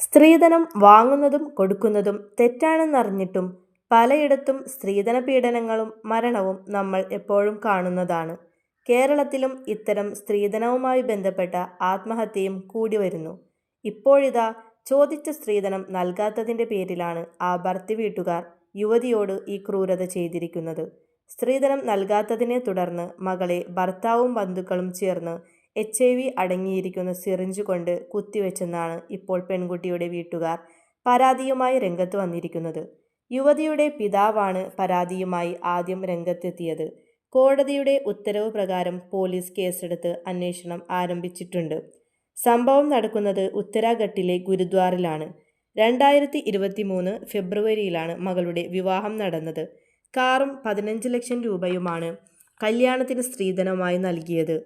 സ്ത്രീധനം വാങ്ങുന്നതും കൊടുക്കുന്നതും തെറ്റാണെന്നറിഞ്ഞിട്ടും പലയിടത്തും സ്ത്രീധന പീഡനങ്ങളും മരണവും നമ്മൾ എപ്പോഴും കാണുന്നതാണ്. കേരളത്തിലും ഇത്തരം സ്ത്രീധനവുമായി ബന്ധപ്പെട്ട ആത്മഹത്യയും കൂടി വരുന്നു ഇപ്പോഴിതാ ചോദിച്ച സ്ത്രീധനം നൽകാത്തതിന്റെ പേരിലാണ് ആ ഭർത്തി വീട്ടുകാർ യുവതിയോട് ഈ ക്രൂരത ചെയ്തിരിക്കുന്നത്. സ്ത്രീധനം നൽകാത്തതിനെ തുടർന്ന് മകളെ ഭർത്താവും ബന്ധുക്കളും ചേർന്ന് എച്ച്ഐവി അടങ്ങിയിരിക്കുന്ന സിറിഞ്ച് കൊണ്ട് കുത്തിവെച്ചെന്നാണ് ഇപ്പോൾ പെൺകുട്ടിയുടെ വീട്ടുകാർ പരാതിയുമായി രംഗത്ത് വന്നിരിക്കുന്നത്. യുവതിയുടെ പിതാവാണ് പരാതിയുമായി ആദ്യം രംഗത്തെത്തിയത്. കോടതിയുടെ ഉത്തരവ് പ്രകാരം പോലീസ് കേസെടുത്ത് അന്വേഷണം ആരംഭിച്ചിട്ടുണ്ട്. സംഭവം നടക്കുന്നത് ഉത്തരാഖണ്ഡിലെ ഗുരുദ്വാറിലാണ്. രണ്ടായിരത്തി ഇരുപത്തി മൂന്ന് ഫെബ്രുവരിയിലാണ് മകളുടെ വിവാഹം നടന്നത്. കാറും പതിനഞ്ച് ലക്ഷം രൂപയുമാണ് കല്യാണത്തിന് സ്ത്രീധനമായി നൽകിയത്.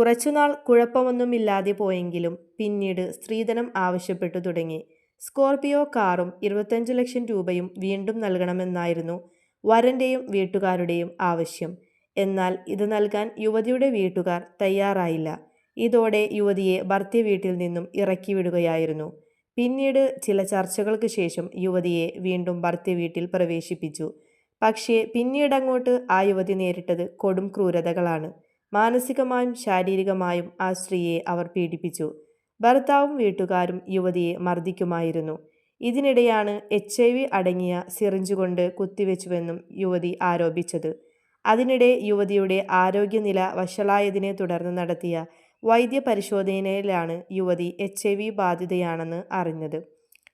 കുറച്ചുനാൾ കുഴപ്പമൊന്നുമില്ലാതെ പോയെങ്കിലും പിന്നീട് സ്ത്രീധനം ആവശ്യപ്പെട്ടു തുടങ്ങി. സ്കോർപിയോ കാറും ഇരുപത്തഞ്ച് ലക്ഷം രൂപയും വീണ്ടും നൽകണമെന്നായിരുന്നു വരന്റെയും വീട്ടുകാരുടെയും ആവശ്യം. എന്നാൽ ഇത് നൽകാൻ യുവതിയുടെ വീട്ടുകാർ തയ്യാറായില്ല. ഇതോടെ യുവതിയെ ഭർത്തി വീട്ടിൽ നിന്നും ഇറക്കിവിടുകയായിരുന്നു. പിന്നീട് ചില ചർച്ചകൾക്ക് ശേഷം യുവതിയെ വീണ്ടും ഭർത്തി വീട്ടിൽ പ്രവേശിപ്പിച്ചു. പക്ഷേ പിന്നീടങ്ങോട്ട് ആ യുവതി നേരിട്ടത് കൊടും ക്രൂരതകളാണ്. മാനസികമായും ശാരീരികമായും ആ സ്ത്രീയെ അവർ പീഡിപ്പിച്ചു. ഭർത്താവും വീട്ടുകാരും യുവതിയെ മർദ്ദിക്കുമായിരുന്നു ഇതിനിടെയാണ് എച്ച് ഐ വി അടങ്ങിയ സിറിഞ്ച് കൊണ്ട് കുത്തിവെച്ചുവെന്നും യുവതി ആരോപിച്ചത്. അതിനിടെ യുവതിയുടെ ആരോഗ്യനില വഷളായതിനെ തുടർന്ന് നടത്തിയ വൈദ്യപരിശോധനയിലാണ് യുവതി എച്ച് ഐ വി ബാധിതയാണെന്ന് അറിഞ്ഞത്.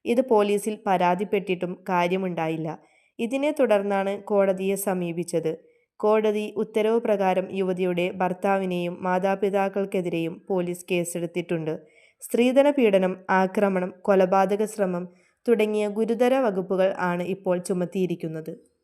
ഇത് പോലീസിൽ പരാതിപ്പെട്ടിട്ടും കാര്യമുണ്ടായില്ല. ഇതിനെ തുടർന്നാണ് കോടതിയെ സമീപിച്ചത്. കോടതി ഉത്തരവ് പ്രകാരം യുവതിയുടെ ഭർത്താവിനെയും മാതാപിതാക്കൾക്കെതിരെയും പോലീസ് കേസെടുത്തിട്ടുണ്ട്. സ്ത്രീധന പീഡനം, ആക്രമണം, കൊലപാതക ശ്രമം തുടങ്ങിയ ഗുരുതര വകുപ്പുകൾ ആണ് ഇപ്പോൾ ചുമത്തിയിരിക്കുന്നത്.